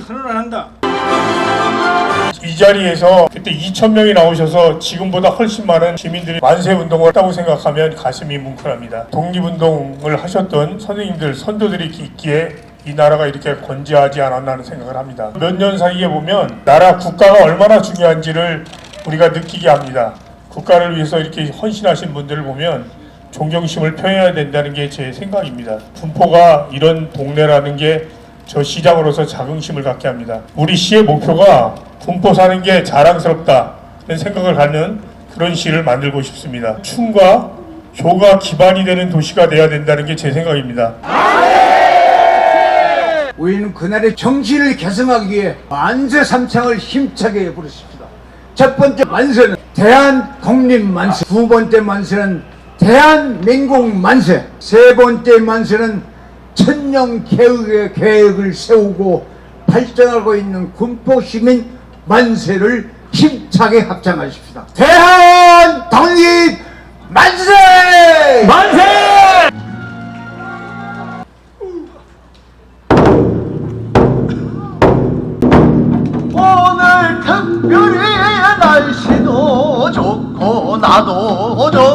선언한다. 이 자리에서 그때 2천 명이 나오셔서 지금보다 훨씬 많은 시민들이 만세 운동을 했다고 생각하면 가슴이 뭉클합니다. 독립운동을 하셨던 선생님들, 선조들이 있기에 이 나라가 이렇게 건재하지 않았나는 생각을 합니다. 몇 년 사이에 보면 나라 국가가 얼마나 중요한지를 우리가 느끼게 합니다. 국가를 위해서 이렇게 헌신하신 분들을 보면 존경심을 표해야 된다는 게 제 생각입니다. 분포가 이런 동네라는 게 저 시장으로서 자긍심을 갖게 합니다. 우리 시의 목표가 분포 사는 게 자랑스럽다는 생각을 갖는 그런 시를 만들고 싶습니다. 춤과 교가 기반이 되는 도시가 돼야 된다는 게 제 생각입니다. 우리는 그날의 정신을 개성하기 위해 만세 삼창을 힘차게 부르십시다. 첫 번째 만세는 대한 독립 만세, 두 번째 만세는 대한민국 만세, 세 번째 만세는 천년 개혁의 계획을 세우고 발전하고 있는 군포 시민 만세를 힘차게 합장하십시다. 대한 독립 만세! 만세! 오늘 특별히 날씨도 좋고 나도 좋고